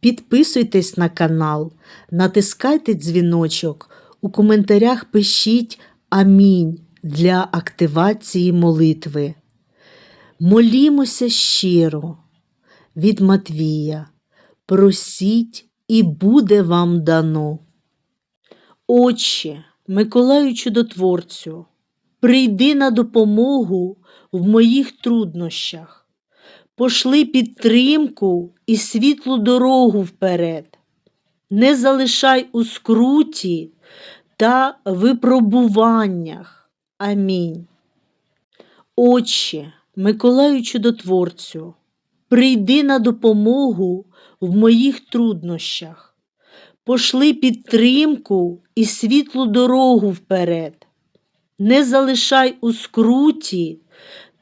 підписуйтесь на канал, натискайте дзвіночок, у коментарях пишіть Амінь для активації молитви. Молімося щиро від Матвія. Просіть і буде вам дано. Отче, Миколаю Чудотворцю, прийди на допомогу в моїх труднощах, пошли підтримку і світлу дорогу вперед, не залишай у скруті та випробуваннях. Амінь. Отче, Миколаю Чудотворцю, прийди на допомогу в моїх труднощах пошли підтримку і світлу дорогу вперед, не залишай у скруті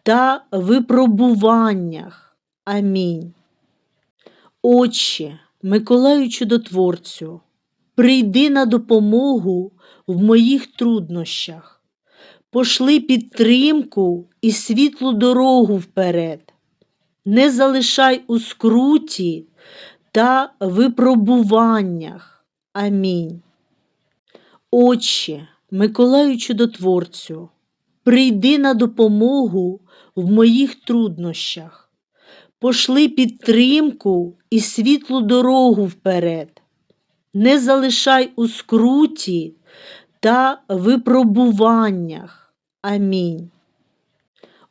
та випробуваннях. Амінь. Отче, Миколаю Чудотворцю, прийди на допомогу в моїх труднощах, пошли підтримку і світлу дорогу вперед, не залишай у скруті та випробуваннях. Амінь. Отче, Миколаю Чудотворцю, прийди на допомогу в моїх труднощах, пошли підтримку і світлу дорогу вперед, не залишай у скруті та випробуваннях. Амінь.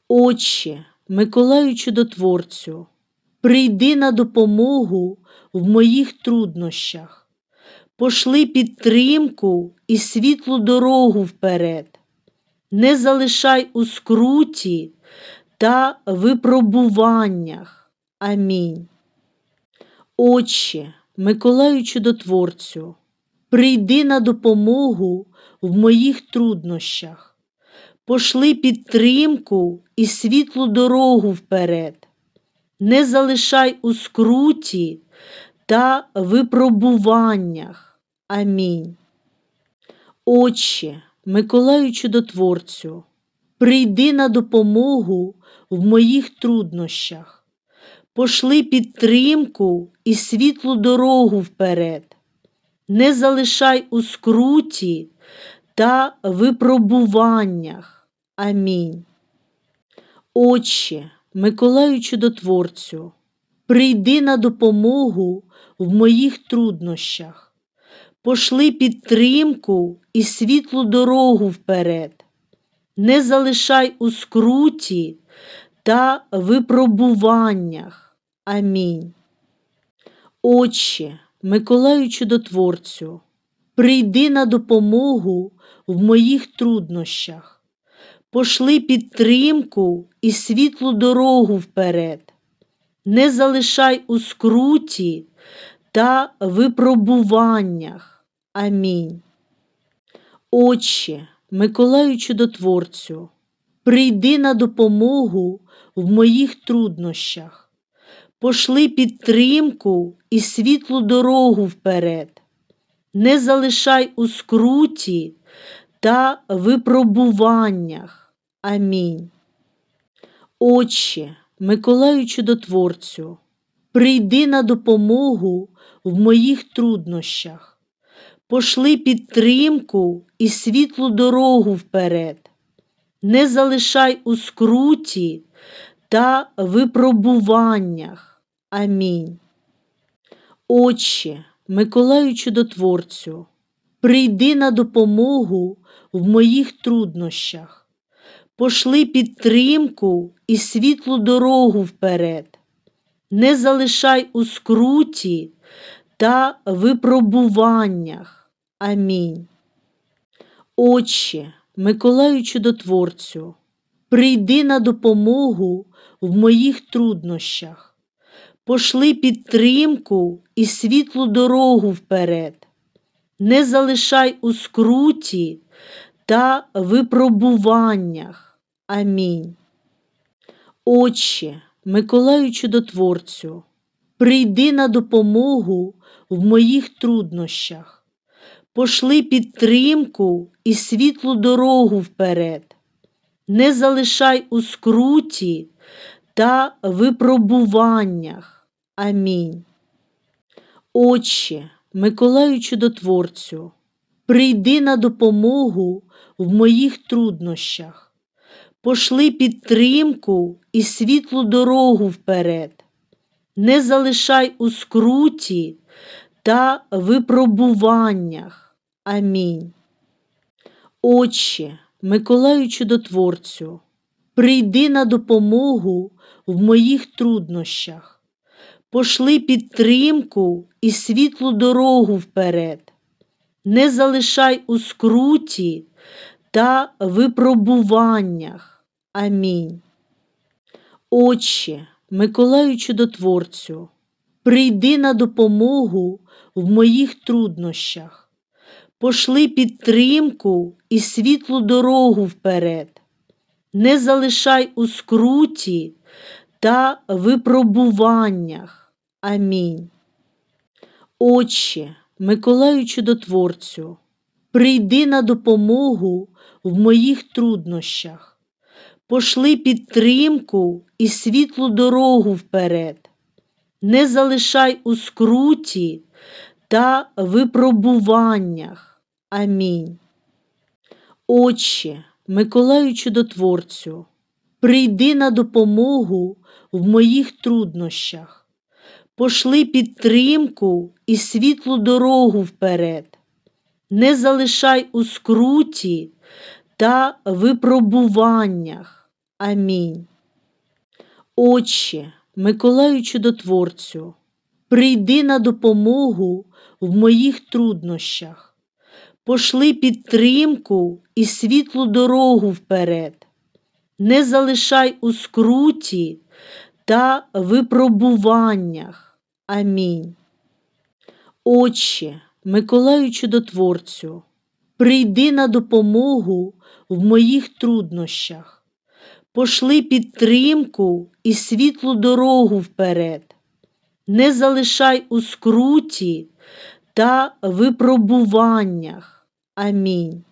Отче, Миколаю Чудотворцю, прийди на допомогу в моїх труднощах, пошли підтримку і світлу дорогу вперед, не залишай у скруті та випробуваннях. Амінь. Отче, Миколаю Чудотворцю, прийди на допомогу в моїх труднощах, пошли підтримку і світлу дорогу вперед не залишай у скруті та випробуваннях. Амінь. Отче, Миколаю Чудотворцю, прийди на допомогу в моїх труднощах, пошли підтримку і світлу дорогу вперед, не залишай у скруті та випробуваннях. Амінь. Отче, Миколаю Чудотворцю, прийди на допомогу в моїх труднощах, пошли підтримку і світлу дорогу вперед, не залишай у скруті та випробуваннях. Амінь. Отче, Миколаю Чудотворцю, прийди на допомогу в моїх труднощах пошли підтримку і світлу дорогу вперед, не залишай у скруті та випробуваннях. Амінь. Отче, Миколаю Чудотворцю, прийди на допомогу в моїх труднощах, пошли підтримку і світлу дорогу вперед, не залишай у скруті та випробуваннях. Амінь. Отче, Миколаю Чудотворцю, прийди на допомогу в моїх труднощах, пошли підтримку і світлу дорогу вперед, не залишай у скруті та випробуваннях. Амінь. Отче, Миколаю Чудотворцю, прийди на допомогу в моїх труднощах, пошли підтримку і світлу дорогу вперед, не залишай у скруті та випробуваннях. Амінь. Отче, Миколаю Чудотворцю, прийди на допомогу в моїх труднощах, пошли підтримку і світлу дорогу вперед, не залишай у скруті та випробуваннях. Амінь. Отче, Миколаю Чудотворцю, прийди на допомогу в моїх труднощах, пошли підтримку і світлу дорогу вперед, не залишай у скруті та випробуваннях. Амінь. Отче, Миколаю Чудотворцю, прийди на допомогу в моїх труднощах, пошли підтримку і світлу дорогу вперед, не залишай у скруті та випробуваннях. Амінь. Отче, Миколаю Чудотворцю, прийди на допомогу в моїх труднощах, пошли підтримку і світлу дорогу вперед, не залишай у скруті та випробуваннях. Амінь. Отче, Миколаю Чудотворцю, прийди на допомогу в моїх труднощах, пошли підтримку і світлу дорогу вперед, не залишай у скруті та випробуваннях. Амінь. Отче, Миколаю Чудотворцю, прийди на допомогу в моїх труднощах, пошли підтримку і світлу дорогу вперед, не залишай у скруті та випробуваннях. Амінь. Отче, Миколаю Чудотворцю, прийди на допомогу в моїх труднощах, пошли підтримку і світлу дорогу вперед, не залишай у скруті та випробуваннях. Амінь. Отче, Миколаю Чудотворцю, прийди на допомогу в моїх труднощах, пошли підтримку і світлу дорогу вперед, не залишай у скруті та випробуваннях. Амінь. Отче, Миколаю Чудотворцю, прийди на допомогу в моїх труднощах, пошли підтримку і світлу дорогу вперед, не залишай у скруті та випробуваннях. Амінь.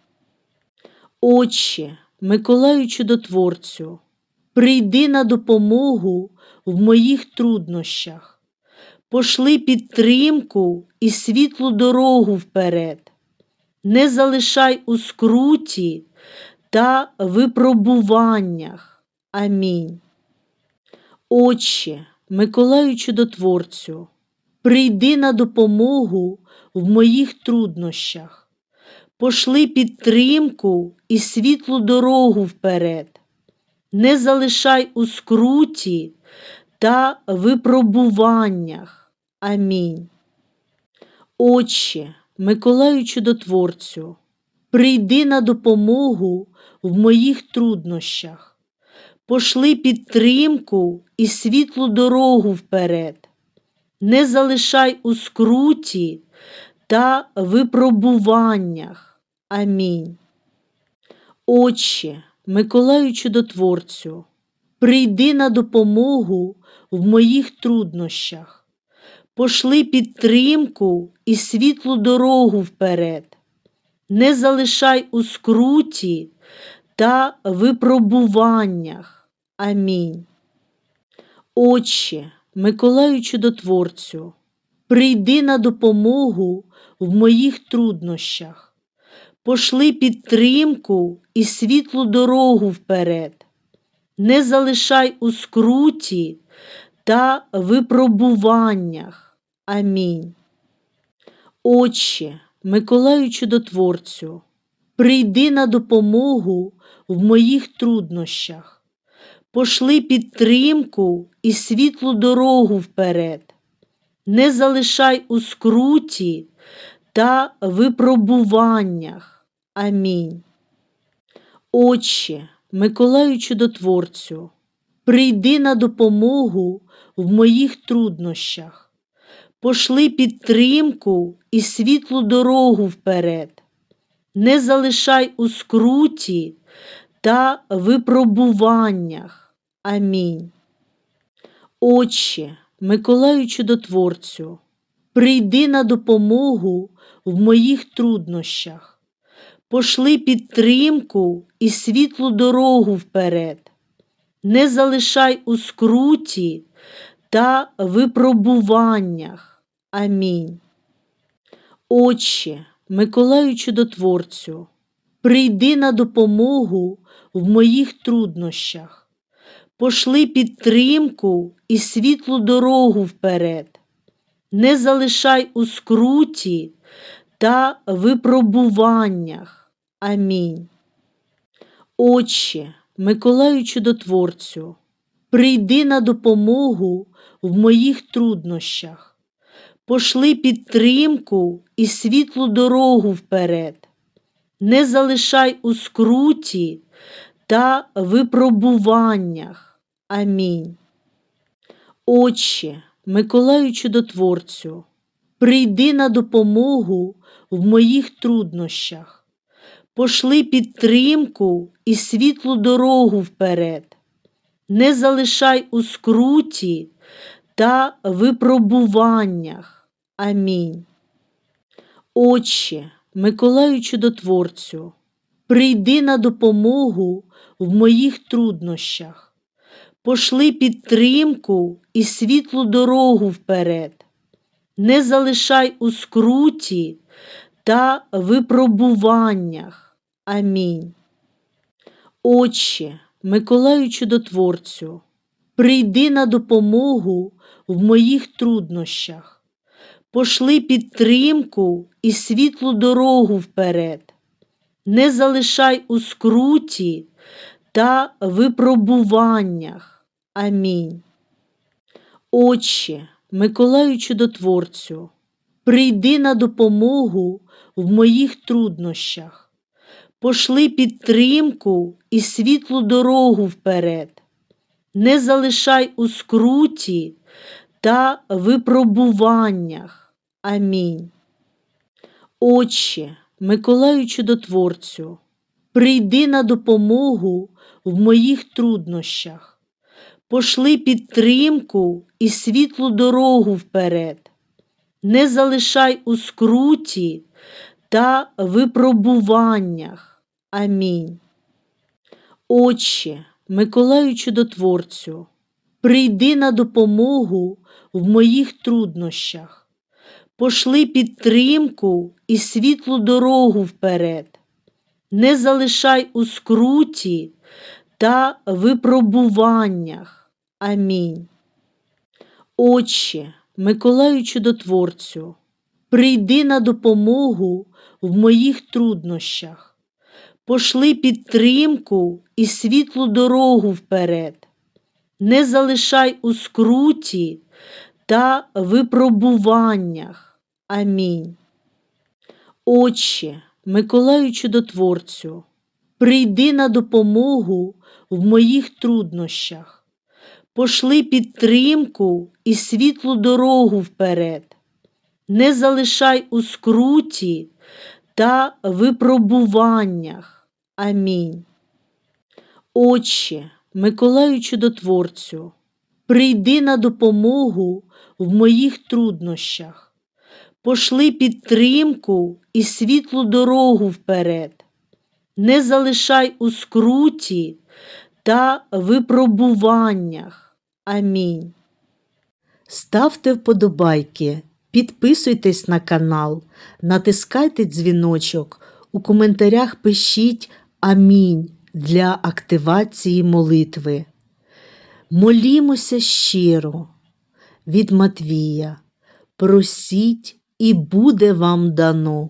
Отче, Миколаю Чудотворцю, прийди на допомогу в моїх труднощах, пошли підтримку і світлу дорогу вперед, не залишай у скруті та випробуваннях. Амінь. Отче, Миколаю Чудотворцю, прийди на допомогу в моїх труднощах, пошли підтримку і світлу дорогу вперед, не залишай у скруті та випробуваннях. Амінь. Отче, Миколаю Чудотворцю, прийди на допомогу в моїх труднощах, пошли підтримку і світлу дорогу вперед, не залишай у скруті та випробуваннях. Амінь. Отче, Миколаю Чудотворцю, прийди на допомогу в моїх труднощах, пошли підтримку і світлу дорогу вперед, не залишай у скруті та випробуваннях. Амінь. Отче, Миколаю Чудотворцю, прийди на допомогу в моїх труднощах, пошли підтримку і світлу дорогу вперед, не залишай у скруті та випробуваннях. Амінь. Отче, Миколаю Чудотворцю, прийди на допомогу в моїх труднощах, пошли підтримку і світлу дорогу вперед, не залишай у скруті та випробуваннях. Амінь. Отче, Миколаю Чудотворцю, прийди на допомогу в моїх труднощах, пошли підтримку і світлу дорогу вперед, не залишай у скруті та випробуваннях. Амінь. Отче, Миколаю Чудотворцю, прийди на допомогу в моїх труднощах, пошли підтримку і світлу дорогу вперед, не залишай у скруті та випробуваннях. Амінь. Отче, Миколаю Чудотворцю, прийди на допомогу в моїх труднощах, пошли підтримку і світлу дорогу вперед, не залишай у скруті та випробуваннях. Амінь. Отче, Миколаю Чудотворцю, прийди на допомогу в моїх труднощах, пошли підтримку і світлу дорогу вперед, не залишай у скруті та випробуваннях. Амінь. Отче, Миколаю Чудотворцю, прийди на допомогу в моїх труднощах, пошли підтримку і світлу дорогу вперед, не залишай у скруті та випробуваннях. Амінь. Отче, Миколаю Чудотворцю, прийди на допомогу в моїх труднощах, пошли підтримку і світлу дорогу вперед, не залишай у скруті та випробуваннях. Амінь. Отче, Миколаю Чудотворцю, прийди на допомогу в моїх труднощах, пошли підтримку і світлу дорогу вперед, не залишай у скруті та випробуваннях. Амінь. Отче, Миколаю Чудотворцю, прийди на допомогу в моїх труднощах, пошли підтримку і світлу дорогу вперед, не залишай у скруті та випробуваннях. Амінь. Отче, Миколаю Чудотворцю, прийди на допомогу в моїх труднощах, пошли підтримку і світлу дорогу вперед, не залишай у скруті та випробуваннях. Амінь. Отче, Миколаю Чудотворцю, прийди на допомогу в моїх труднощах, пошли підтримку і світлу дорогу вперед, не залишай у скруті та випробуваннях. Амінь. Отче, Миколаю Чудотворцю, прийди на допомогу в моїх труднощах, пошли підтримку і світлу дорогу вперед, не залишай у скруті та випробуваннях. Амінь. Отче, Миколаю Чудотворцю, прийди на допомогу в моїх труднощах, пошли підтримку і світлу дорогу вперед, не залишай у скруті та випробуваннях. Амінь. Отче, Миколаю Чудотворцю, прийди на допомогу в моїх труднощах, пошли підтримку і світлу дорогу вперед, не залишай у скруті та випробуваннях. Амінь. Ставте вподобайки, підписуйтесь на канал, натискайте дзвіночок, у коментарях пишіть Амінь для активації молитви. Молімося щиро від Матвія. Просіть і буде вам дано.